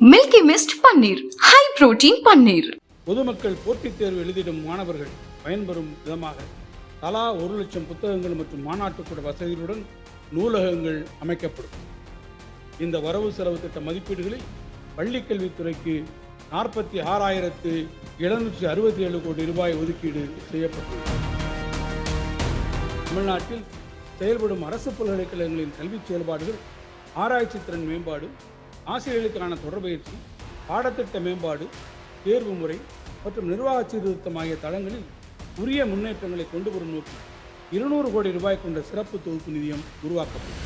Milky mist paneer high protein paneer பொதுமக்கள் போட்டித் தேர்வு எழுதிடும் மாணவர்கள் பயன்பெறும் விதமாக தலா ஒரு லட்சம் புத்தகங்கள் மற்றும் மாநாட்டுக்கூட வசதிகளுடன் நூலகங்கள் அமைக்கப்படும். இந்த வரவு செலவு திட்ட மதிப்பீடுகளில் பள்ளிக் கல்வித்துறைக்கு நாற்பத்தி ஆறாயிரத்து எழுநூற்றி அறுபத்தி ஏழு கோடி ரூபாய் ஒதுக்கீடு செய்யப்பட்டுள்ளது. தமிழ்நாட்டில் செயல்படும் அரசு பல்கலைக்கழகங்களின் கல்வி செயல்பாடுகள் ஆராய்ச்சி திறன் மேம்பாடு ஆசிரியர்களுக்கான தொடர்பயிற்சி பாடத்திட்ட மேம்பாடு தேர்வு முறை மற்றும் நிர்வாக சீர்திருத்தம் ஆகிய தளங்களில் உரிய முன்னேற்றங்களை கொண்டு வரும் நோக்கில் இருநூறு கோடி ரூபாய் கொண்ட சிறப்பு தொகுப்பு நிதியம் உருவாக்கப்படும்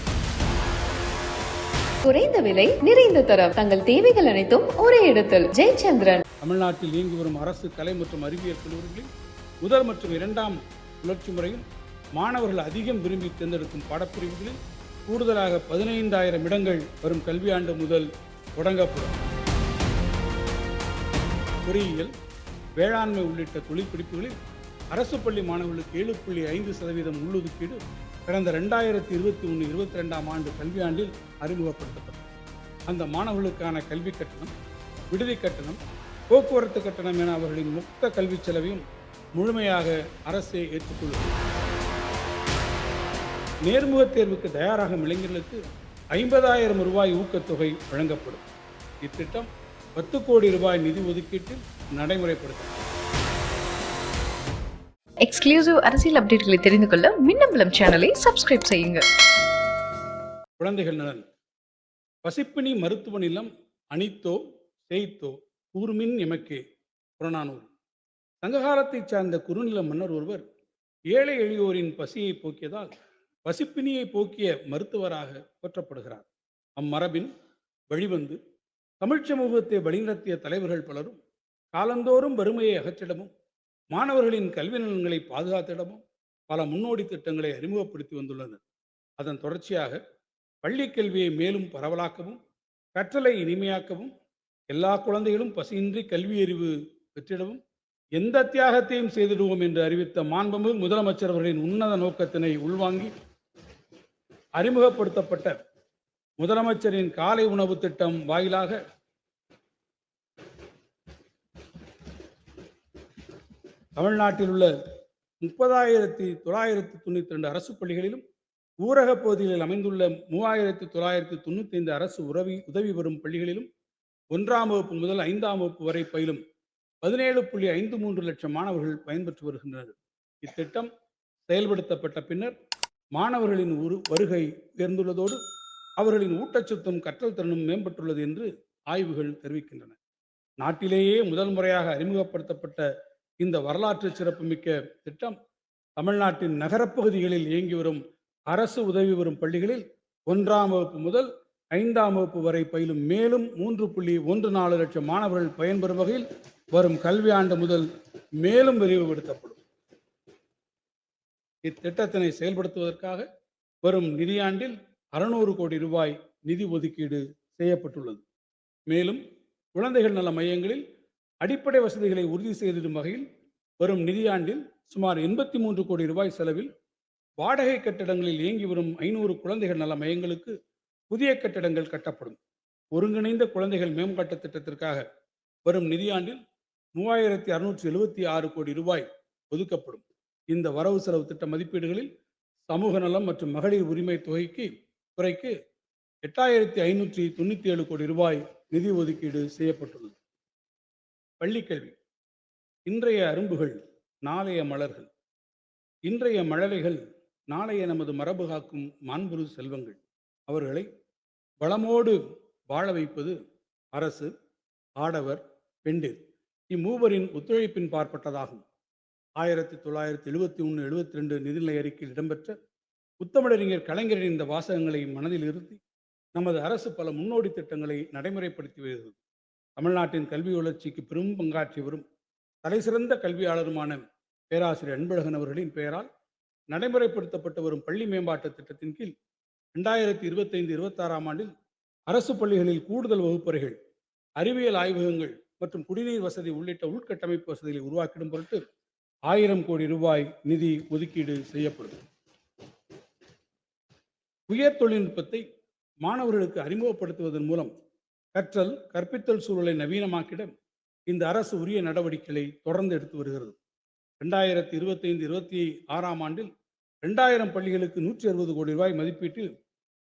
குறைந்த விலை நிறைந்த தரம். தங்கள் தேவைகள் அனைத்தும் ஒரே இடத்தில். ஜெயச்சந்திரன். தமிழ்நாட்டில் இயங்கி வரும் அரசு கலை மற்றும் அறிவியல் கல்லூரிகளில் முதல் மற்றும் இரண்டாம் சுழற்சி முறையில் மாணவர்கள் அதிகம் விரும்பி தேர்ந்தெடுக்கும் பாடப்பிரிவுகளில் கூடுதலாக பதினைந்தாயிரம் இடங்கள் வரும் கல்வியாண்டு முதல் தொடங்கப்படும். பொறியியல் வேளாண்மை உள்ளிட்ட தொழிற்பிடிப்புகளில் அரசு பள்ளி மாணவர்களுக்கு ஏழு புள்ளி ஐந்து சதவீதம் உள்ளொதுக்கீடு கடந்த ரெண்டாயிரத்தி இருபத்தி ஒன்று இருபத்தி ரெண்டாம் ஆண்டு கல்வியாண்டில் அறிமுகப்படுத்தப்பட்டது. அந்த மாணவர்களுக்கான கல்வி கட்டணம் விடுதி கட்டணம் போக்குவரத்து கட்டணம் என அவர்களின் மொத்த கல்விச் செலவையும் முழுமையாக அரசே ஏற்றுக்கொள்ளும் நேர்முகத் தேர்வுக்கு தயாராகும் இளைஞர்களுக்கு ஐம்பதாயிரம் ரூபாய் ஊக்கத்தொகை வழங்கப்படும். இத்திட்டம் பத்து கோடி ரூபாய் நிதி ஒதுக்கீட்டில் நடைமுறைப்படுத்தப்படும். எக்ஸ்க்ளூசிவ் அரசியல் அப்டேட்களை தெரிந்து கொள்ள மின்னம்பலம் சேனலை சப்ஸ்கிரைப் செய்யுங்க குழந்தைகள் நலன். பசிப்பினி மருத்துவ நிலம் அனித்தோ சேய்த்தோ கூர்மின் எமக்கே. புறநானூறு. சங்ககாலத்தைச் சார்ந்த குறுநில மன்னர் ஒருவர் ஏழை எளியோரின் பசியை போக்கியதால் பசிப்பினியை போக்கிய மருத்துவராக போற்றப்படுகிறார். அம்மரபின் வழிவந்து தமிழ்ச் சமூகத்தை வழிநடத்திய தலைவர்கள் பலரும் காலந்தோறும் வறுமையை அகற்றிடமும் மாணவர்களின் கல்வி நலன்களை பாதுகாத்திடமும் பல முன்னோடி திட்டங்களை அறிமுகப்படுத்தி வந்துள்ளனர். அதன் தொடர்ச்சியாக பள்ளிக் கல்வியை மேலும் பரவலாக்கவும் கற்றலை இனிமையாக்கவும் எல்லா குழந்தைகளும் பசியின்றி கல்வி அறிவு பெற்றிடவும் எந்த தியாகத்தையும் செய்திடுவோம் என்று அறிவித்த மாண்புமிகு முதலமைச்சர் அவர்களின் உன்னத நோக்கத்தினை உள்வாங்கி அறிமுகப்படுத்தப்பட்ட முதலமைச்சரின் காலை உணவு திட்டம் வாயிலாக தமிழ்நாட்டில் உள்ள முப்பதாயிரத்தி தொள்ளாயிரத்தி தொண்ணூற்றி ரெண்டு அரசு பள்ளிகளிலும் ஊரக பகுதிகளில் அமைந்துள்ள மூவாயிரத்தி தொள்ளாயிரத்தி தொண்ணூற்றி ஐந்து அரசு உறவி உதவி பெறும் பள்ளிகளிலும் ஒன்றாம் வகுப்பு முதல் ஐந்தாம் வகுப்பு வரை பயிலும் பதினேழு புள்ளி ஐந்து மூன்று லட்சம் மாணவர்கள் பயன்பெற்று வருகின்றனர். இத்திட்டம் செயல்படுத்தப்பட்ட பின்னர் மாணவர்களின் உரு வருகை உயர்ந்துள்ளதோடு அவர்களின் ஊட்டச்சத்தும் கற்றல் திறனும் மேம்பட்டுள்ளது என்று ஆய்வுகள் தெரிவிக்கின்றன. நாட்டிலேயே முதல் முறையாக அறிமுகப்படுத்தப்பட்ட இந்த வரலாற்று சிறப்புமிக்க திட்டம் தமிழ்நாட்டின் நகரப்பகுதிகளில் இயங்கி வரும் அரசு உதவி பெறும் பள்ளிகளில் ஒன்றாம் வகுப்பு முதல் ஐந்தாம் வகுப்பு வரை பயிலும் மேலும் மூன்று புள்ளி ஒன்று நாலு லட்சம் மாணவர்கள் பயன்பெறும் வகையில் வரும் கல்வியாண்டு முதல் மேலும் விரிவுபடுத்தப்படும். இத்திட்டத்தினை செயல்படுத்துவதற்காக வரும் நிதியாண்டில் அறுநூறு கோடி ரூபாய் நிதி ஒதுக்கீடு செய்யப்பட்டுள்ளது. மேலும் குழந்தைகள் நல மையங்களில் அடிப்படை வசதிகளை உறுதி செய்திடும் வகையில் வரும் நிதியாண்டில் சுமார் எண்பத்தி மூன்று கோடி ரூபாய் செலவில் வாடகை கட்டடங்களில் இயங்கி வரும் ஐநூறு குழந்தைகள் நல மையங்களுக்கு புதிய கட்டடங்கள் கட்டப்படும். ஒருங்கிணைந்த குழந்தைகள் மேம்பாட்டு திட்டத்திற்காக வரும் நிதியாண்டில் மூவாயிரத்தி அறுநூற்றி எழுபத்தி ஆறு கோடி ரூபாய் ஒதுக்கப்படும். இந்த வரவு செலவு திட்ட மதிப்பீடுகளில் சமூக நலம் மற்றும் மகளிர் உரிமை தொகைக்கு துறைக்கு எட்டாயிரத்தி ஐநூற்றி தொண்ணூற்றி ஏழு கோடி ரூபாய் நிதி ஒதுக்கீடு செய்யப்பட்டுள்ளது. பள்ளிக்கல்வி இன்றைய அரும்புகள் நாளைய மலர்கள். இன்றைய மழலைகள் நாளைய நமது மரபு காக்கும் மாண்புரு செல்வங்கள். அவர்களை வளமோடு வாழ வைப்பது அரசு ஆடவர் பெண்டிர். இம்மூவரின் ஒத்துழைப்பின் பார்ப்பட்டதாகும். ஆயிரத்தி தொள்ளாயிரத்தி எழுபத்தி ஒன்று எழுபத்தி ரெண்டு நிதிநிலை அறிக்கையில் இடம்பெற்ற புத்தமிழறிஞர் கலைஞரின் இந்த வாசகங்களை மனதில் இருத்தி நமது அரசு பல முன்னோடி திட்டங்களை நடைமுறைப்படுத்தி வருகிறது. தமிழ்நாட்டின் கல்வி வளர்ச்சிக்கு பெரும் பங்காற்றி வரும் தலைசிறந்த கல்வியாளருமான பேராசிரியர் அன்பழகன் அவர்களின் பெயரால் நடைமுறைப்படுத்தப்பட்டு வரும் பள்ளி மேம்பாட்டு திட்டத்தின் கீழ் ரெண்டாயிரத்தி இருபத்தைந்து இருபத்தாறாம் ஆண்டில் அரசு பள்ளிகளில் கூடுதல் வகுப்பறைகள் அறிவியல் ஆய்வகங்கள் மற்றும் குடிநீர் வசதி உள்ளிட்ட உள்கட்டமைப்பு வசதிகளை உருவாக்கிடும் பொருட்டு ஆயிரம் கோடி ரூபாய் நிதி ஒதுக்கீடு செய்யப்படும் உயர் தொழில்நுட்பத்தை மாணவர்களுக்கு அறிமுகப்படுத்துவதன் மூலம் கற்றல் கற்பித்தல் சூழலை நவீனமாக்கிட இந்த அரசு உரிய நடவடிக்கைகளை தொடர்ந்து எடுத்து வருகிறது. ரெண்டாயிரத்தி இருபத்தைந்து இருபத்தி ஆறாம் ஆண்டில் ரெண்டாயிரம் பள்ளிகளுக்கு நூற்றி அறுபது கோடி ரூபாய் மதிப்பீட்டில்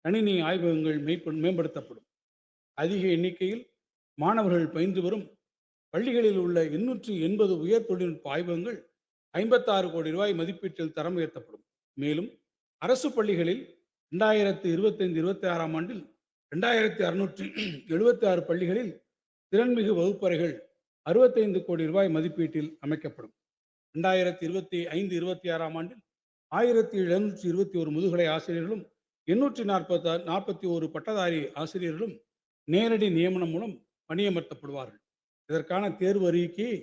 கணினி ஆய்வகங்கள் மேம்படுத்தப்படும். அதிக எண்ணிக்கையில் மாணவர்கள் பயின்று வரும் பள்ளிகளில் உள்ள எண்ணூற்றி எண்பது உயர் தொழில்நுட்ப ஆய்வகங்கள் ஐம்பத்தாறு கோடி ரூபாய் மதிப்பீட்டில் தரம் உயர்த்தப்படும். மேலும் அரசு பள்ளிகளில் ரெண்டாயிரத்தி இருபத்தைந்து இருபத்தி ஆறாம் ஆண்டில் ரெண்டாயிரத்தி அறுநூற்றி எழுபத்தி ஆறு பள்ளிகளில் திறன்மிகு வகுப்பறைகள் அறுபத்தைந்து கோடி ரூபாய் மதிப்பீட்டில் அமைக்கப்படும். ரெண்டாயிரத்தி இருபத்தி ஐந்து இருபத்தி ஆறாம் ஆண்டில் ஆயிரத்தி எழுநூற்றி இருபத்தி ஒரு முதுகலை ஆசிரியர்களும் எண்ணூற்றி நாற்பத்தி நாற்பத்தி ஒரு பட்டதாரி ஆசிரியர்களும் நேரடி நியமனம் மூலம் பணியமர்த்தப்படுவார்கள். இதற்கான தேர்வு அறிக்கையை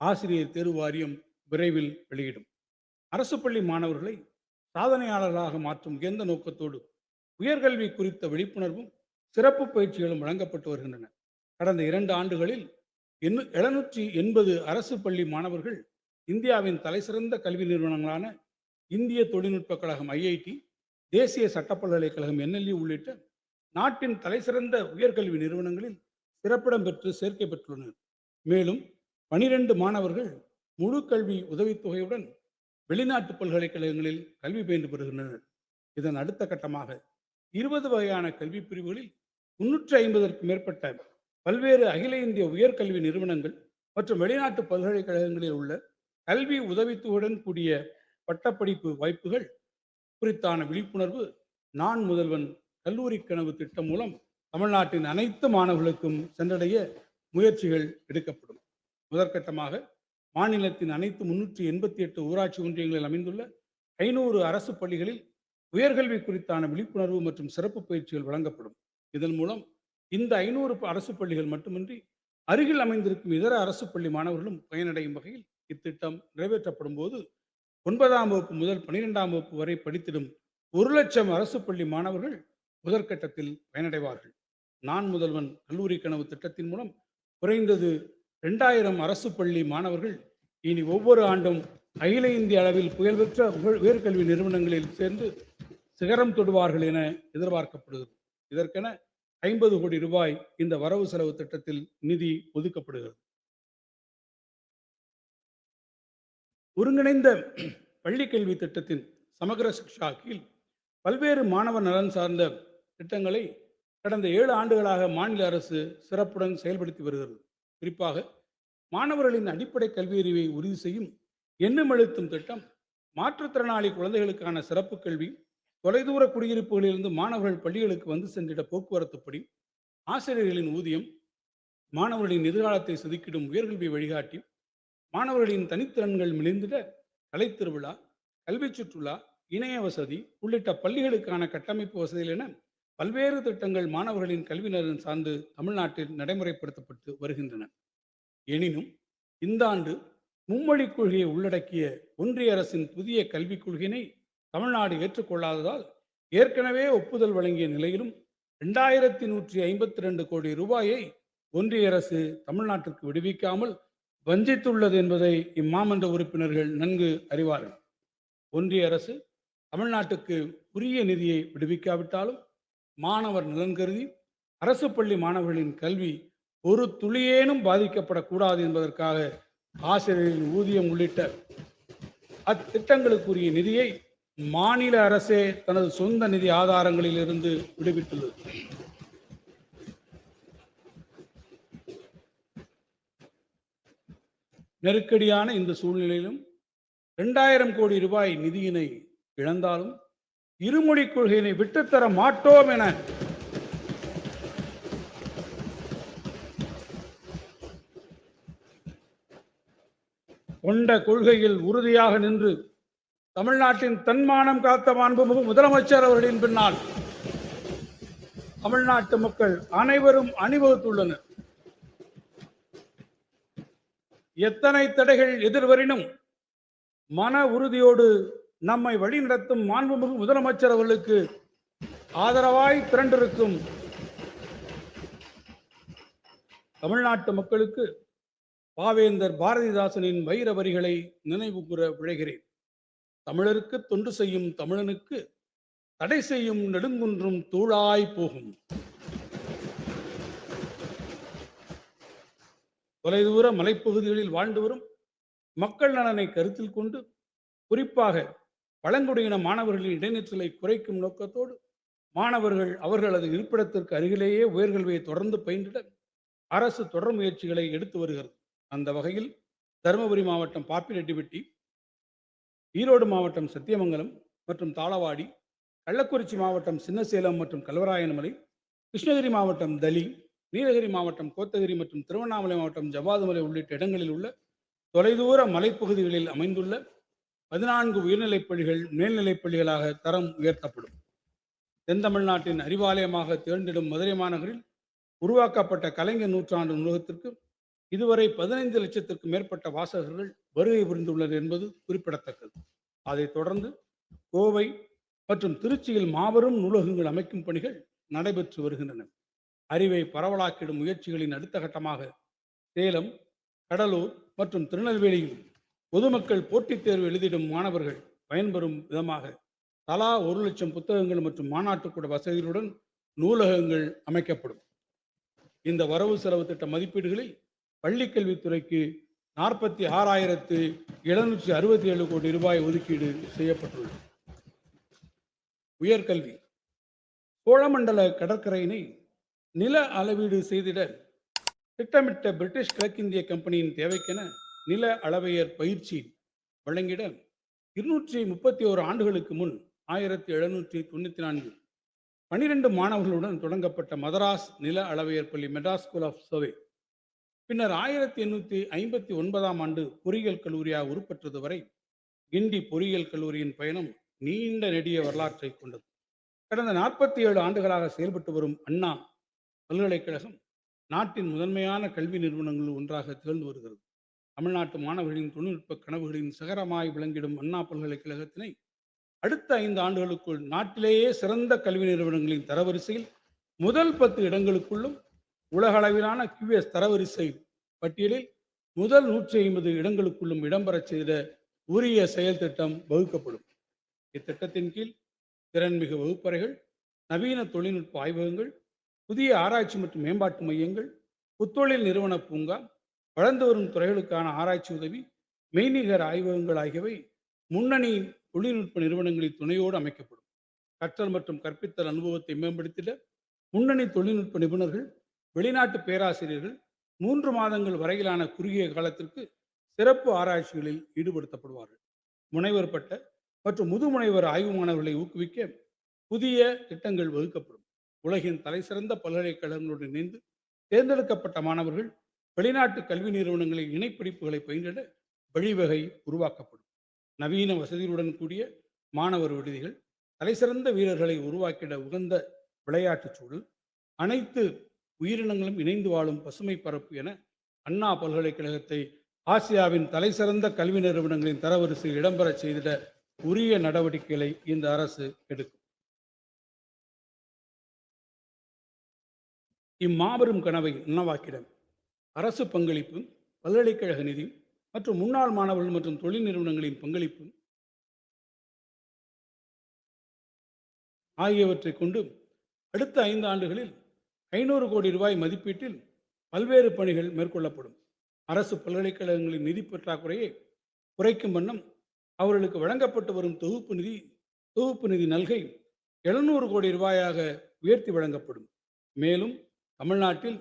ஆசிரியர் தேர்வு வாரியம் விரைவில் வெளியிடும். அரசு பள்ளி மாணவர்களை சாதனையாளர்களாக மாற்றும் உயர்ந்த நோக்கத்தோடு உயர்கல்வி குறித்த விழிப்புணர்வும் சிறப்பு பயிற்சிகளும் வழங்கப்பட்டு வருகின்றன. கடந்த இரண்டு ஆண்டுகளில் எண்ணூ எழுநூற்றி எண்பது அரசு பள்ளி மாணவர்கள் இந்தியாவின் தலைசிறந்த கல்வி நிறுவனங்களான இந்திய தொழில்நுட்பக் கழகம் ஐஐடி தேசிய சட்ட பல்கலைக்கழகம் என்எல்இ உள்ளிட்ட நாட்டின் தலைசிறந்த உயர்கல்வி நிறுவனங்களில் சிறப்பிடம் பெற்று சேர்க்கை பெற்றுள்ளனர். மேலும் பனிரெண்டு மாணவர்கள் முழு கல்வி உதவித்தொகையுடன் வெளிநாட்டு பல்கலைக்கழகங்களில் கல்வி பயின்று பெறுகின்றனர். இதன் அடுத்த கட்டமாக இருபது வகையான கல்வி பிரிவுகளில் முன்னூற்றி ஐம்பதற்கு மேற்பட்ட பல்வேறு அகில இந்திய உயர்கல்வி நிறுவனங்கள் மற்றும் வெளிநாட்டு பல்கலைக்கழகங்களில் உள்ள கல்வி உதவித்தொகையுடன் கூடிய பட்டப்படிப்பு வாய்ப்புகள் குறித்தான விழிப்புணர்வு நான் முதல்வன் கல்லூரி கனவு திட்டம் மூலம் தமிழ்நாட்டின் அனைத்து மாணவர்களுக்கும் சென்றடைய முயற்சிகள் எடுக்கப்படும். முதற்கட்டமாக மாநிலத்தின் அனைத்து முன்னூற்றி எண்பத்தி எட்டு ஊராட்சி ஒன்றியங்களில் அமைந்துள்ள ஐநூறு அரசு பள்ளிகளில் உயர்கல்வி குறித்தான விழிப்புணர்வு மற்றும் சிறப்பு பயிற்சிகள் வழங்கப்படும். இதன் மூலம் இந்த ஐநூறு அரசு பள்ளிகள் மட்டுமின்றி அருகில் அமைந்திருக்கும் இதர அரசு பள்ளி மாணவர்களும் பயனடையும் வகையில் இத்திட்டம் நிறைவேற்றப்படும் போது ஒன்பதாம் வகுப்பு முதல் பனிரெண்டாம் வகுப்பு வரை படித்திடும் ஒரு லட்சம் அரசு பள்ளி மாணவர்கள் முதற்கட்டத்தில் பயனடைவார்கள். நான் முதல்வன் கல்லூரி கனவு திட்டத்தின் மூலம் குறைந்தது ரெண்டாயிரம் அரசு பள்ளி மாணவர்கள் இனி ஒவ்வொரு ஆண்டும் அகில இந்திய அளவில் புகழ்பெற்ற உயர்- உயர்கல்வி நிறுவனங்களில் சேர்ந்து சிகரம் தொடுவார்கள் என எதிர்பார்க்கப்படுகிறது. இதற்கென ஐம்பது கோடி ரூபாய் இந்த வரவு செலவு திட்டத்தில் நிதி ஒதுக்கப்படுகிறது. ஒருங்கிணைந்த பள்ளி கல்வி திட்டத்தின் சமகர சிக்ஷா கீழ் பல்வேறு மாணவர் நலன் சார்ந்த திட்டங்களை கடந்த ஏழு ஆண்டுகளாக மாநில அரசு சிறப்புடன் செயல்படுத்தி வருகிறது. குறிப்பாக மாணவர்களின் அடிப்படை கல்வியறிவை உறுதி செய்யும் எண்ணும் எழுத்தும் திட்டம் மாற்றுத்திறனாளி குழந்தைகளுக்கான சிறப்பு கல்வி தொலைதூர குடியிருப்புகளிலிருந்து மாணவர்கள் பள்ளிகளுக்கு வந்து சென்றிட போக்குவரத்துப்படி ஆசிரியர்களின் ஊதியம் மாணவர்களின் எதிர்காலத்தை செதுக்கிடும் உயர்கல்வி வழிகாட்டி மாணவர்களின் தனித்திறன்கள் மிளிர்ந்திட கலைத்திருவிழா கல்வி சுற்றுலா இணைய வசதி உள்ளிட்ட பள்ளிகளுக்கான கட்டமைப்பு வசதிகள் என பல்வேறு திட்டங்கள் மாணவர்களின் கல்வி நலன் சார்ந்து தமிழ்நாட்டில் நடைமுறைப்படுத்தப்பட்டு வருகின்றன. எனினும் இந்த ஆண்டு மும்மொழிக் கொள்கையை உள்ளடக்கிய ஒன்றிய அரசின் புதிய கல்விக் கொள்கையினை தமிழ்நாடு ஏற்றுக்கொள்ளாததால் ஏற்கனவே ஒப்புதல் வழங்கிய நிலையிலும் ரெண்டாயிரத்தி நூற்றி ஐம்பத்தி ரெண்டு கோடி ரூபாயை ஒன்றிய அரசு தமிழ்நாட்டிற்கு விடுவிக்காமல் வஞ்சித்துள்ளது என்பதை இம்மாமன்ற உறுப்பினர்கள் நன்கு அறிவார்கள். ஒன்றிய அரசு தமிழ்நாட்டுக்கு உரிய நிதியை விடுவிக்காவிட்டாலும் மாணவர் நலன் கருதி அரசு பள்ளி மாணவர்களின் கல்வி ஒரு துளியேனும் பாதிக்கப்படக்கூடாது என்பதற்காக ஆசிரியர்களின் ஊதியம் உள்ளிட்ட அத்திட்டங்களுக்குரிய நிதியை மாநில அரசே தனது சொந்த நிதி ஆதாரங்களில் இருந்து விடுவித்துள்ளது. நெருக்கடியான இந்த சூழ்நிலையிலும் இரண்டாயிரம் கோடி ரூபாய் நிதியினை இழந்தாலும் இருமொழி கொள்கையினை விட்டுத்தர மாட்டோம் என கொண்ட கொள்கையில் உறுதியாக நின்று தமிழ்நாட்டின் தன்மானம் காத்த மாண்புமிகு முதலமைச்சர் அவர்களின் பின்னால் தமிழ்நாட்டு மக்கள் அனைவரும் அணிவகுத்துள்ளனர். எத்தனை தடைகள் எதிர்வரினும் மன உறுதியோடு நம்மை வழிநடத்தும் மாண்புமிகு முதலமைச்சர் அவர்களுக்கு ஆதரவாய் திரண்டிருக்கும் தமிழ்நாட்டு மக்களுக்கு பாவேந்தர் பாரதிதாசனின் வைர வரிகளை நினைவு கூற விழைகிறேன். தமிழருக்கு தொண்டு செய்யும் தமிழனுக்கு தடை செய்யும் நெடுங்குன்றும் தூளாய் போகும். தொலைதூர மலைப்பகுதிகளில் வாழ்ந்து வரும் மக்கள் நலனை கருத்தில் கொண்டு குறிப்பாக பழங்குடியின மாணவர்களின் இடைநிற்றலை குறைக்கும் நோக்கத்தோடு மாணவர்கள் அவர்களது இருப்பிடத்திற்கு அருகிலேயே உயர்கல்வியை தொடர்ந்து பயின்றிட அரசு தொடர் முயற்சிகளை எடுத்து வருகிறது. அந்த வகையில் தருமபுரி மாவட்டம் பாப்பிரெட்டிப்பட்டி ஈரோடு மாவட்டம் சத்தியமங்கலம் மற்றும் தாளவாடி கள்ளக்குறிச்சி மாவட்டம் சின்னசேலம் மற்றும் கல்வராயன்மலை கிருஷ்ணகிரி மாவட்டம் தலி நீலகிரி மாவட்டம் கோத்தகிரி மற்றும் திருவண்ணாமலை மாவட்டம் ஜவாதுமலை உள்ளிட்ட இடங்களில் உள்ள தொலைதூர மலைப்பகுதிகளில் அமைந்துள்ள பதினான்கு உயர்நிலைப் பள்ளிகள் மேல்நிலைப் பள்ளிகளாக தரம் உயர்த்தப்படும். தென் தமிழ்நாட்டின் அறிவாலயமாக தேர்ந்தெடும் மதுரை மாநகரில் உருவாக்கப்பட்ட கலைஞர் நூற்றாண்டு நூலகத்திற்கு இதுவரை பதினைந்து லட்சத்திற்கும் மேற்பட்ட வாசகர்கள் வருகை புரிந்துள்ளனர் என்பது குறிப்பிடத்தக்கது. அதைத் தொடர்ந்து கோவை மற்றும் திருச்சியில் மாபெரும் நூலகங்கள் அமைக்கும் பணிகள் நடைபெற்று வருகின்றன. அறிவை பரவலாக்கிடும் முயற்சிகளின் அடுத்த கட்டமாக சேலம் கடலூர் மற்றும் திருநெல்வேலியில் பொதுமக்கள் போட்டித் தேர்வு எழுதிடும் மாணவர்கள் பயன்பெறும் விதமாக தலா ஒரு லட்சம் புத்தகங்கள் மற்றும் மாநாட்டுக்கூட வசதிகளுடன் நூலகங்கள் அமைக்கப்படும். இந்த வரவு செலவு திட்ட மதிப்பீடுகளில் பள்ளிக்கல்வித்துறைக்கு நாற்பத்தி ஆறாயிரத்து எழுநூற்றி அறுபத்தி ஏழு கோடி ரூபாய் ஒதுக்கீடு செய்யப்பட்டுள்ளது. உயர்கல்வி. சோழமண்டல கடற்கரையினை நில அளவீடு செய்திட திட்டமிட்ட பிரிட்டிஷ் கிழக்கிந்திய கம்பெனியின் தேவைக்கென நில அளவையர் பயிற்சி வழங்கிட இருநூற்றி முப்பத்தி ஓரு ஆண்டுகளுக்கு முன் ஆயிரத்தி எழுநூற்றி தொண்ணூற்றி நான்கு பனிரெண்டு மாணவர்களுடன் தொடங்கப்பட்ட மதராஸ் நில அளவையர் பள்ளி மெட்ராஸ் ஸ்கூல் ஆஃப் சர்வே. பின்னர் ஆயிரத்தி எண்ணூற்றி ஐம்பத்தி ஒன்பதாம் ஆண்டு பொறியியல் கல்லூரியாக உருப்பெற்றது வரை கிண்டி பொறியியல் கல்லூரியின் பயணம் நீண்ட நெடிய வரலாற்றை கொண்டது. கடந்த நாற்பத்தி ஏழு ஆண்டுகளாக செயல்பட்டு வரும் அண்ணா பல்கலைக்கழகம் நாட்டின் முதன்மையான கல்வி நிறுவனங்களில் ஒன்றாக திகழ்ந்து வருகிறது. தமிழ்நாட்டு மாணவர்களின் தொழில்நுட்ப கனவுகளின் சகரமாய் விளங்கிடும் அண்ணா பல்கலைக்கழகத்தினை அடுத்த ஐந்து ஆண்டுகளுக்குள் நாட்டிலேயே சிறந்த கல்வி நிறுவனங்களின் தரவரிசையில் முதல் பத்து இடங்களுக்குள்ளும் உலகளவிலான கியூஎஸ் தரவரிசை பட்டியலில் முதல் நூற்றி ஐம்பது இடங்களுக்குள்ளும் இடம்பெறச் செய்த உரிய செயல் திட்டம் வகுக்கப்படும். இத்திட்டத்தின் கீழ் திறன்மிகு வகுப்பறைகள் நவீன தொழில்நுட்ப ஆய்வகங்கள் புதிய ஆராய்ச்சி மற்றும் மேம்பாட்டு மையங்கள் புத்தொழில் நிறுவன பூங்கா வளர்ந்து வரும் துறைகளுக்கான ஆராய்ச்சி உதவி மெய்நிகர் ஆய்வகங்கள் ஆகியவை முன்னணி தொழில்நுட்ப நிறுவனங்களின் துணையோடு அமைக்கப்படும். கற்றல் மற்றும் கற்பித்தல் அனுபவத்தை மேம்படுத்திட முன்னணி தொழில்நுட்ப நிபுணர்கள் வெளிநாட்டு பேராசிரியர்கள் மூன்று மாதங்கள் வரையிலான குறுகிய காலத்திற்கு சிறப்பு ஆராய்ச்சிகளில் ஈடுபடுத்தப்படுவார்கள். முனைவர் பட்ட மற்றும் முதுமுனைவர் ஆய்வு மாணவர்களை ஊக்குவிக்க புதிய திட்டங்கள் வகுக்கப்படும். உலகின் தலைசிறந்த பல்கலைக்கழகங்களுடன் இணைந்து தேர்ந்தெடுக்கப்பட்ட மாணவர்கள் வெளிநாட்டு கல்வி நிறுவனங்களின் இணைப்படிப்புகளை பயின்றிட வழிவகை உருவாக்கப்படும். நவீன வசதிகளுடன் கூடிய மாணவர் விடுதிகள் தலைசிறந்த வீரர்களை உருவாக்கிட உகந்த விளையாட்டுச் சூழல் அனைத்து உயிரினங்களும் இணைந்து வாழும் பசுமை பரப்பு என அண்ணா பல்கலைக்கழகத்தை ஆசியாவின் தலைசிறந்த கல்வி நிறுவனங்களின் தரவரிசையில் இடம்பெறச் செய்திட உரிய நடவடிக்கைகளை இந்த அரசு எடுக்கும். இம்மாபெரும் கனவை நனவாக்கிட அரசு பங்களிப்பு பல்கலைக்கழக நிதி மற்றும் முன்னாள் மாணவர்கள் மற்றும் தொழில் நிறுவனங்களின் பங்களிப்பு ஆகியவற்றை கொண்டு அடுத்த ஐந்து ஆண்டுகளில் ஐநூறு கோடி ரூபாய் மதிப்பீட்டில் பல்வேறு பணிகள் மேற்கொள்ளப்படும். அரசு பல்கலைக்கழகங்களின் நிதி பற்றாக்குறையை குறைக்கும் வண்ணம் அவர்களுக்கு வழங்கப்பட்டு வரும் தொகுப்பு நிதி தொகுப்பு நிதி நல்கை எழுநூறு கோடி ரூபாயாக உயர்த்தி வழங்கப்படும். மேலும் தமிழ்நாட்டில்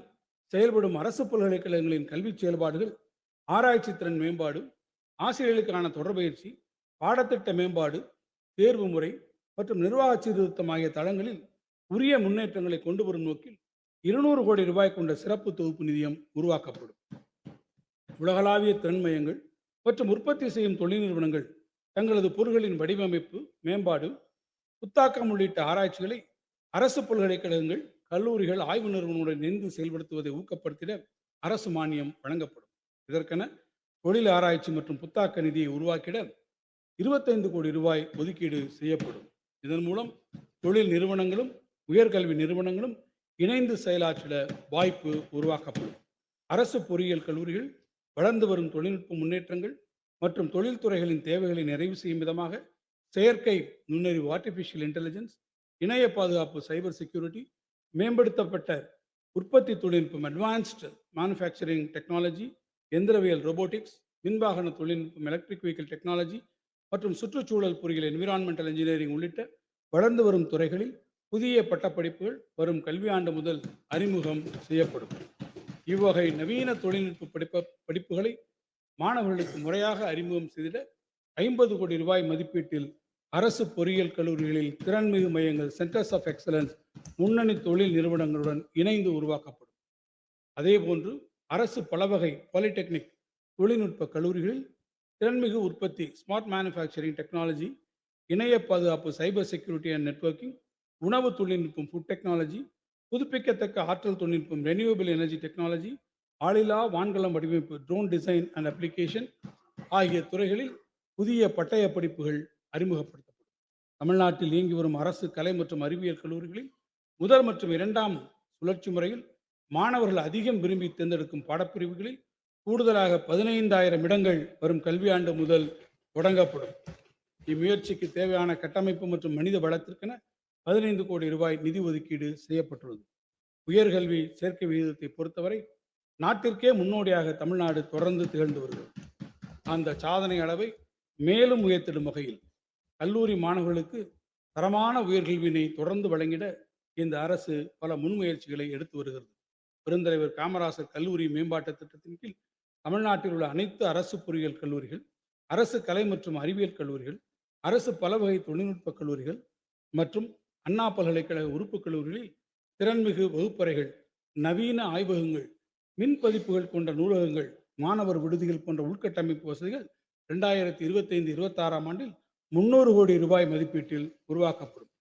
செயல்படும் அரசு பல்கலைக்கழகங்களின் கல்வி செயல்பாடுகள் ஆராய்ச்சி திறன் மேம்பாடு ஆசிரியர்களுக்கான தொடர்பயிற்சி பாடத்திட்ட மேம்பாடு தேர்வு முறை மற்றும் நிர்வாக சீர்திருத்தம் ஆகிய தளங்களில் உரிய முன்னேற்றங்களை கொண்டு வரும் நோக்கில் இருநூறு கோடி ரூபாய் கொண்ட சிறப்பு தொகுப்பு நிதியம் உருவாக்கப்படும். உலகளாவிய திறன் மையங்கள் மற்றும் உற்பத்தி செய்யும் தொழில் நிறுவனங்கள் தங்களது பொருட்களின் வடிவமைப்பு மேம்பாடு புத்தாக்கம் உள்ளிட்ட ஆராய்ச்சிகளை அரசு பல்கலைக்கழகங்கள் கல்லூரிகள் ஆய்வு நிறுவனங்களுடன் இணைந்து செயல்படுத்துவதை ஊக்கப்படுத்திட அரசு மானியம் வழங்கப்படும். இதற்கென தொழில் ஆராய்ச்சி மற்றும் புத்தாக்க நிதியை உருவாக்கிட இருபத்தைந்து கோடி ரூபாய் ஒதுக்கீடு செய்யப்படும். இதன் மூலம் தொழில் நிறுவனங்களும் உயர்கல்வி நிறுவனங்களும் இணைந்து செயலாற்றிட வாய்ப்பு உருவாக்கப்படும். அரசு பொறியியல் கல்லூரிகள் வளர்ந்து வரும் தொழில்நுட்ப முன்னேற்றங்கள் மற்றும் தொழில்துறைகளின் தேவைகளை நிறைவு செய்யும் விதமாக செயற்கை நுண்ணறிவு ஆர்டிஃபிஷியல் இன்டெலிஜென்ஸ் இணைய பாதுகாப்பு சைபர் செக்யூரிட்டி மேம்படுத்தப்பட்ட உற்பத்தி தொழில்நுட்பம் அட்வான்ஸ்டு மேனுஃபேக்சரிங் டெக்னாலஜி எந்திரவியல் ரோபோட்டிக்ஸ் மின்வாகன தொழில்நுட்பம் எலக்ட்ரிக் வெஹிக்கிள் டெக்னாலஜி மற்றும் சுற்றுச்சூழல் பொறியியல் என்விரான்மெண்டல் இன்ஜினியரிங் உள்ளிட்ட வளர்ந்து வரும் துறைகளில் புதிய பட்டப்படிப்புகள் வரும் கல்வியாண்டு முதல் அறிமுகம் செய்யப்படும். இவ்வகை நவீன தொழில்நுட்ப படிப்ப படிப்புகளை மாணவர்களுக்கு முறையாக அறிமுகம் செய்திட ஐம்பது கோடி ரூபாய் மதிப்பீட்டில் அரசு பொறியியல் கல்லூரிகளில் திறன்மிகு மையங்கள் சென்டர்ஸ் ஆஃப் எக்ஸலன்ஸ் முன்னணி தொழில் நிறுவனங்களுடன் இணைந்து உருவாக்கப்படும். அதேபோன்று அரசு பலவகை பாலிடெக்னிக் தொழில்நுட்ப கல்லூரிகளில் திறன்மிகு உற்பத்தி ஸ்மார்ட் மேனுஃபேக்சரிங் டெக்னாலஜி இணைய பாதுகாப்பு சைபர் செக்யூரிட்டி அண்ட் நெட்வொர்க்கிங் உணவு தொழில்நுட்பம் ஃபுட் டெக்னாலஜி புதுப்பிக்கத்தக்க ஆற்றல் தொழில்நுட்பம் ரெனியூவபிள் எனர்ஜி டெக்னாலஜி ஆளில்லா வான்கலம் வடிவமைப்பு ட்ரோன் டிசைன் அண்ட் அப்ளிகேஷன் ஆகிய துறைகளில் புதிய பட்டய படிப்புகள் அறிமுகப்படுத்தப்படும். தமிழ்நாட்டில் இயங்கி வரும் அரசு கலை மற்றும் அறிவியல் கல்லூரிகளில் முதல் மற்றும் இரண்டாம் சுழற்சி முறையில் மாணவர்கள் அதிகம் விரும்பி தேர்ந்தெடுக்கும் பாடப்பிரிவுகளில் கூடுதலாக பதினைந்தாயிரம் இடங்கள் வரும் கல்வியாண்டு முதல் தொடங்கப்படும். இம்முயற்சிக்கு தேவையான கட்டமைப்பு மற்றும் மனித வளத்திற்கென பதினைந்து கோடி ரூபாய் நிதி ஒதுக்கீடு செய்யப்பட்டுள்ளது. உயர்கல்வி சேர்க்கை விகிதத்தை பொறுத்தவரை நாட்டிற்கே முன்னோடியாக தமிழ்நாடு தொடர்ந்து திகழ்ந்து வருகிறது. அந்த சாதனை அளவை மேலும் உயர்த்திடும் வகையில் கல்லூரி மாணவர்களுக்கு தரமான உயர்கல்வியினை தொடர்ந்து வழங்கிட இந்த அரசு பல முன்முயற்சிகளை எடுத்து வருகிறது. பெருந்தலைவர் காமராசர் கல்லூரி மேம்பாட்டு திட்டத்தின் கீழ் தமிழ்நாட்டில் உள்ள அனைத்து அரசு பொறியியல் கல்லூரிகள் அரசு கலை மற்றும் அறிவியல் கல்லூரிகள் அரசு பல வகை தொழில்நுட்ப கல்லூரிகள் மற்றும் அண்ணா பல்கலைக்கழக உறுப்பு கல்லூரிகளில் திறன்மிகு வகுப்பறைகள் நவீன ஆய்வகங்கள் மின் பதிப்புகள் கொண்ட நூலகங்கள் மாணவர் விடுதிகள் போன்ற உள்கட்டமைப்பு வசதிகள் ரெண்டாயிரத்தி இருபத்தைந்து இருபத்தாறாம் ஆண்டில் முன்னூறு கோடி ரூபாய் மதிப்பீட்டில் உருவாக்கப்படும்.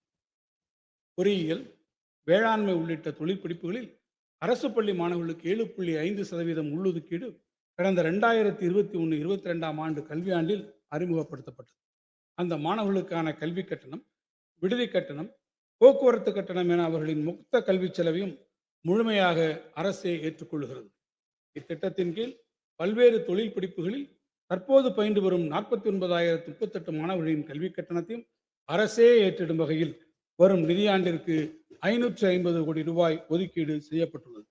பொறியியல் வேளாண்மை உள்ளிட்ட தொழிற்படிப்புகளில் அரசு பள்ளி மாணவர்களுக்கு ஏழு புள்ளி ஐந்து சதவீதம் உள்ளொதுக்கீடு கடந்த ரெண்டாயிரத்தி இருபத்தி ஒன்று இருபத்தி ரெண்டாம் ஆண்டு கல்வியாண்டில் அறிமுகப்படுத்தப்பட்டது. அந்த மாணவர்களுக்கான கல்வி கட்டணம் விடுதி கட்டணம் போக்குவரத்து கட்டணம் என அவர்களின் மொத்த கல்விச் செலவையும் முழுமையாக அரசே ஏற்றுக்கொள்கிறது. இத்திட்டத்தின் கீழ் பல்வேறு தொழில் படிப்புகளில் தற்போது பயின்று வரும் நாற்பத்தி ஒன்பதாயிரத்து முப்பத்தெட்டு மாணவர்களின் கல்வி கட்டணத்தையும் அரசே ஏற்றிடும் வகையில் வரும் நிதியாண்டிற்கு ஐநூற்றி ஐம்பது கோடி ரூபாய் ஒதுக்கீடு செய்யப்பட்டுள்ளது.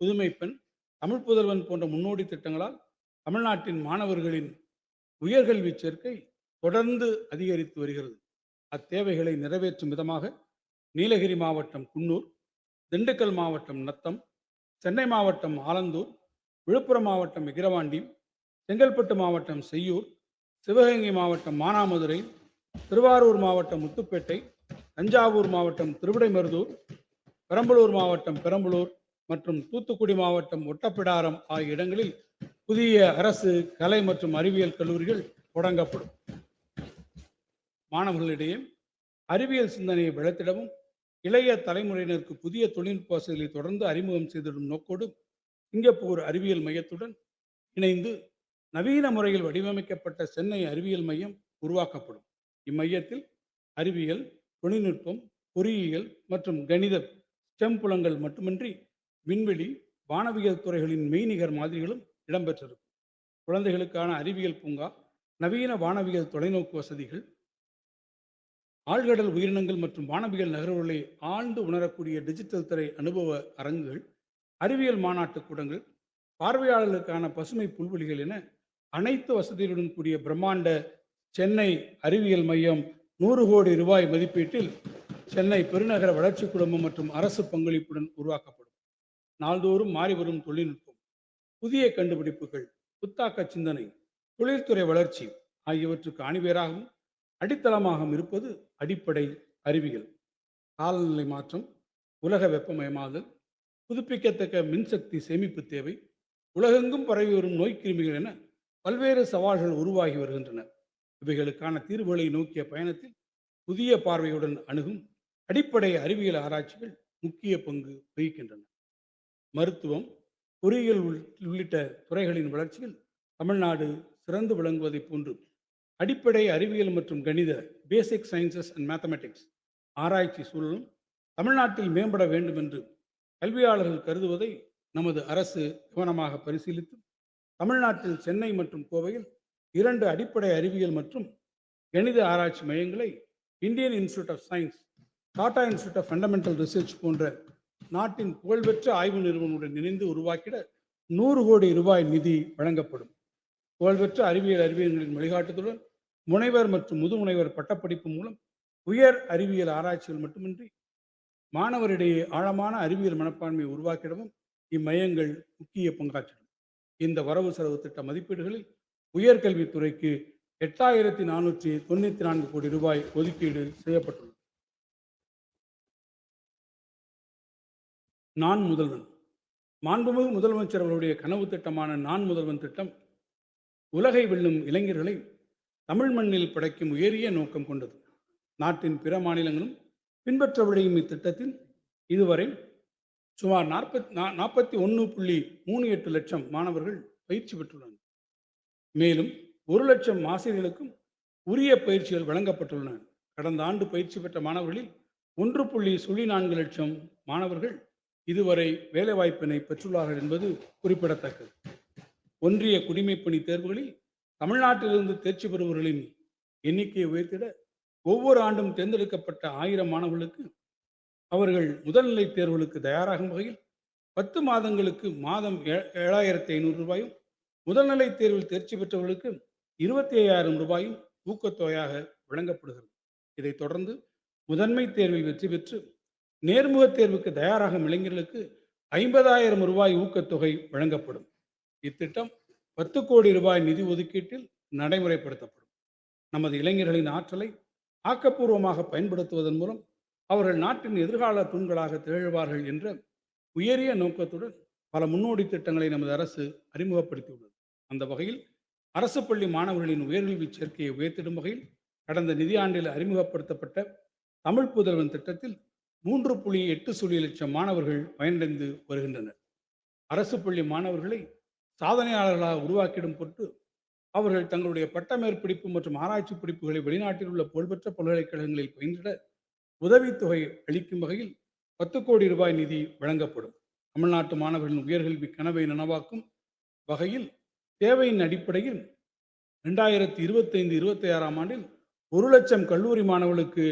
புதுமை பெண் தமிழ் புதல்வன் போன்ற முன்னோடி திட்டங்களால் தமிழ்நாட்டின் மாணவர்களின் உயர்கல்வி சேர்க்கை தொடர்ந்து அதிகரித்து வருகிறது. அத்தேவைகளை நிறைவேற்றும் விதமாக நீலகிரி மாவட்டம் குன்னூர் திண்டுக்கல் மாவட்டம் நத்தம் சென்னை மாவட்டம் ஆலந்தூர் விழுப்புரம் மாவட்டம் விக்கிரவாண்டி செங்கல்பட்டு மாவட்டம் செய்யூர் சிவகங்கை மாவட்டம் மானாமதுரை திருவாரூர் மாவட்டம் முத்துப்பேட்டை தஞ்சாவூர் மாவட்டம் திருவிடைமருதூர் பெரம்பலூர் மாவட்டம் பெரம்பலூர் மற்றும் தூத்துக்குடி மாவட்டம் ஒட்டப்பிடாரம் ஆகிய இடங்களில் புதிய அரசு கலை மற்றும் அறிவியல் கல்லூரிகள் தொடங்கப்படும். மாணவர்களிடையே அறிவியல் சிந்தனையை வளர்த்திடவும் இளைய தலைமுறையினருக்கு புதிய தொழில்நுட்ப வசதிகளை தொடர்ந்து அறிமுகம் செய்திடும் நோக்கோடு சிங்கப்பூர் அறிவியல் மையத்துடன் இணைந்து நவீன முறையில் வடிவமைக்கப்பட்ட சென்னை அறிவியல் மையம் உருவாக்கப்படும். இம்மையத்தில் அறிவியல் தொழில்நுட்பம் பொறியியல் மற்றும் கணித ஸ்டெம் புலங்கள் மட்டுமின்றி விண்வெளி வானவியல் துறைகளின் மெய்நிகர் மாதிரிகளும் இடம்பெற்றிருக்கும். குழந்தைகளுக்கான அறிவியல் பூங்கா நவீன வானவியல் தொலைநோக்கு வசதிகள் ஆழ்கடல் உயிரினங்கள் மற்றும் வானவியல் நகர்வுகளை ஆழ்ந்து உணரக்கூடிய டிஜிட்டல் திரை அனுபவ அரங்குகள் அறிவியல் மாநாட்டு கூடங்கள் பார்வையாளர்களுக்கான பசுமை புல்வெளிகள் என அனைத்து வசதிகளுடன் கூடிய பிரம்மாண்ட சென்னை அறிவியல் மையம் நூறு கோடி ரூபாய் மதிப்பீட்டில் சென்னை பெருநகர வளர்ச்சி குழுமம் மற்றும் அரசு பங்களிப்புடன் உருவாக்கப்படும். நாள்தோறும் மாறிவரும் தொழில்நுட்பம் புதிய கண்டுபிடிப்புகள் புத்தாக்க சிந்தனை தொழில்துறை வளர்ச்சி ஆகியவற்றுக்கு அணிவேராகவும் அடித்தளமாகவும் இருப்பது அடிப்படை அறிவியல். காலநிலை மாற்றம் உலக வெப்பமயமாதல் புதுப்பிக்கத்தக்க மின்சக்தி சேமிப்பு தேவை உலகெங்கும் பரவி வரும் நோய்க்கிருமிகள் என பல்வேறு சவால்கள் உருவாகி வருகின்றன. இவைகளுக்கான தீர்வுகளை நோக்கிய பயணத்தில் புதிய பார்வையுடன் அணுகும் அடிப்படை அறிவியல் ஆராய்ச்சிகள் முக்கிய பங்கு வகிக்கின்றன. மருத்துவம் பொறியியல் உள்- உள்ளிட்ட துறைகளின் வளர்ச்சியில் தமிழ்நாடு சிறந்து விளங்குவதைப் போன்று அடிப்படை அறிவியல் மற்றும் கணித பேசிக் சயின்சஸ் அண்ட் மேத்தமெட்டிக்ஸ் ஆராய்ச்சி சூழலும் தமிழ்நாட்டில் மேம்பட வேண்டும் என்று கல்வியாளர்கள் கருதுவதை நமது அரசு கவனமாக பரிசீலித்து தமிழ்நாட்டில் சென்னை மற்றும் கோவையில் இரண்டு அடிப்படை அறிவியல் மற்றும் கணித ஆராய்ச்சி மையங்களை Indian institute of science Tata institute of fundamental research போன்ற நாட்டின் புகழ்பெற்ற ஆய்வு நிறுவனங்களுடன் இணைந்து உருவாக்கிட நூறு கோடி ரூபாய் நிதி வழங்கப்படும். புகழ்பெற்ற அறிவியல் அறிவியல்களின் வழிகாட்டுதலுடன் முனைவர் மற்றும் முதுமுனைவர் பட்டப்படிப்பு மூலம் உயர் அறிவியல் ஆராய்ச்சிகள் மட்டுமின்றி மாணவரிடையே ஆழமான அறிவியல் மனப்பான்மையை உருவாக்கிடவும் இம்மையங்கள் முக்கிய பங்காற்றிடும். இந்த வரவு செலவு திட்ட மதிப்பீடுகளில் உயர்கல்வித்துறைக்கு எட்டாயிரத்தி நானூற்றி தொண்ணூற்றி நான்கு கோடி ரூபாய் ஒதுக்கீடு செய்யப்பட்டுள்ளது. நான் முதல்வன். மாண்புமிகு முதலமைச்சர் அவர்களுடைய கனவு திட்டமான நான் முதல்வன் திட்டம் உலகை வெல்லும் இளைஞர்களை தமிழ் மண்ணில் படைக்கும் உயரிய நோக்கம் கொண்டது. நாட்டின் பிற மாநிலங்களும் பின்பற்ற விடையும் இத்திட்டத்தில் இதுவரை சுமார் நாற்பத்தி நாற்பத்தி ஒன்று புள்ளி மூணு எட்டு லட்சம் மாணவர்கள் பயிற்சி பெற்றுள்ளனர். மேலும் ஒரு லட்சம் ஆசிரியர்களுக்கும் உரிய பயிற்சிகள் வழங்கப்பட்டுள்ளன. கடந்த ஆண்டு பயிற்சி பெற்ற மாணவர்களில் ஒன்று புள்ளி சுழி நான்கு லட்சம் மாணவர்கள் இதுவரை வேலைவாய்ப்பினை பெற்றுள்ளார்கள் என்பது குறிப்பிடத்தக்கது. ஒன்றிய குடிமைப்பணி தேர்வுகளில் தமிழ்நாட்டிலிருந்து தேர்ச்சி பெறுபவர்களின் எண்ணிக்கையை உயர்த்திட ஒவ்வொரு ஆண்டும் தேர்ந்தெடுக்கப்பட்ட ஆயிரம் மாணவர்களுக்கு அவர்கள் முதல்நிலை தேர்வுகளுக்கு தயாராகும் வகையில் பத்து மாதங்களுக்கு மாதம் ஏ- ஏழாயிரத்தி ஐநூறு ரூபாயும் முதல்நிலை தேர்வில் தேர்ச்சி பெற்றவர்களுக்கு இருபத்தி ஐயாயிரம் ரூபாயும் ஊக்கத்தொகையாக வழங்கப்படுகிறது. இதைத் தொடர்ந்து முதன்மை தேர்வில் வெற்றி பெற்று நேர்முக தேர்வுக்கு தயாராகும் இளைஞர்களுக்கு ஐம்பதாயிரம் ரூபாய் ஊக்கத்தொகை வழங்கப்படும். இத்திட்டம் பத்து கோடி ரூபாய் நிதி ஒதுக்கீட்டில் நடைமுறைப்படுத்தப்படும். நமது இளைஞர்களின் ஆற்றலை ஆக்கப்பூர்வமாக பயன்படுத்துவதன் மூலம் அவர்கள் நாட்டின் எதிர்கால தூண்களாக திகழ்வார்கள் என்ற உயரிய நோக்கத்துடன் பல முன்னோடி திட்டங்களை நமது அரசு அறிமுகப்படுத்தியுள்ளது. அந்த வகையில் அரசு பள்ளி மாணவர்களின் உயர்கல்வி சேர்க்கையை உயர்த்திடும் வகையில் கடந்த நிதியாண்டில் அறிமுகப்படுத்தப்பட்ட தமிழ் புதல்வன் திட்டத்தில் மூன்று புள்ளி எட்டு சுழி லட்சம் மாணவர்கள் பயனடைந்து வருகின்றனர். அரசு பள்ளி மாணவர்களை சாதனையாளர்களாக உருவாக்கிடும் பொருட்டு அவர்கள் தங்களுடைய பட்டமேற்படிப்பு மற்றும் ஆராய்ச்சி படிப்புகளை வெளிநாட்டில் உள்ள புகழ்பெற்ற பல்கலைக்கழகங்களில் பயின்றிட உதவித்தொகை அளிக்கும் வகையில் பத்து கோடி ரூபாய் நிதி வழங்கப்படும். தமிழ்நாட்டு மாணவர்களின் உயர்கல்வி கனவை நனவாக்கும் வகையில் தேவையின் அடிப்படையில் ரெண்டாயிரத்தி இருபத்தைந்து இருபத்தி ஆறாம் ஆண்டில் ஒரு லட்சம் கல்லூரி மாணவர்களுக்கு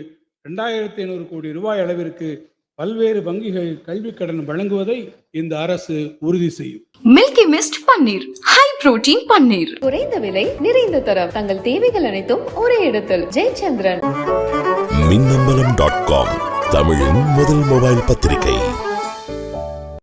ரெண்டாயிரத்தி ஐநூறு கோடி ரூபாய் அளவிற்கு பல்வேறு வங்கிகள் கல்விக் கடன் வழங்குவதை இந்த அரசு உறுதி செய்யும். Milky mist paneer high protein paneer குறைந்த விலை நிறைந்த தரம். தங்கள் தேவைகள் அனைத்தும் ஒரே இடத்தில். ஜெயச்சந்திரன். மின்னம்பலம் டாட் காம் தமிழின் முதல் மொபைல் பத்திரிகை.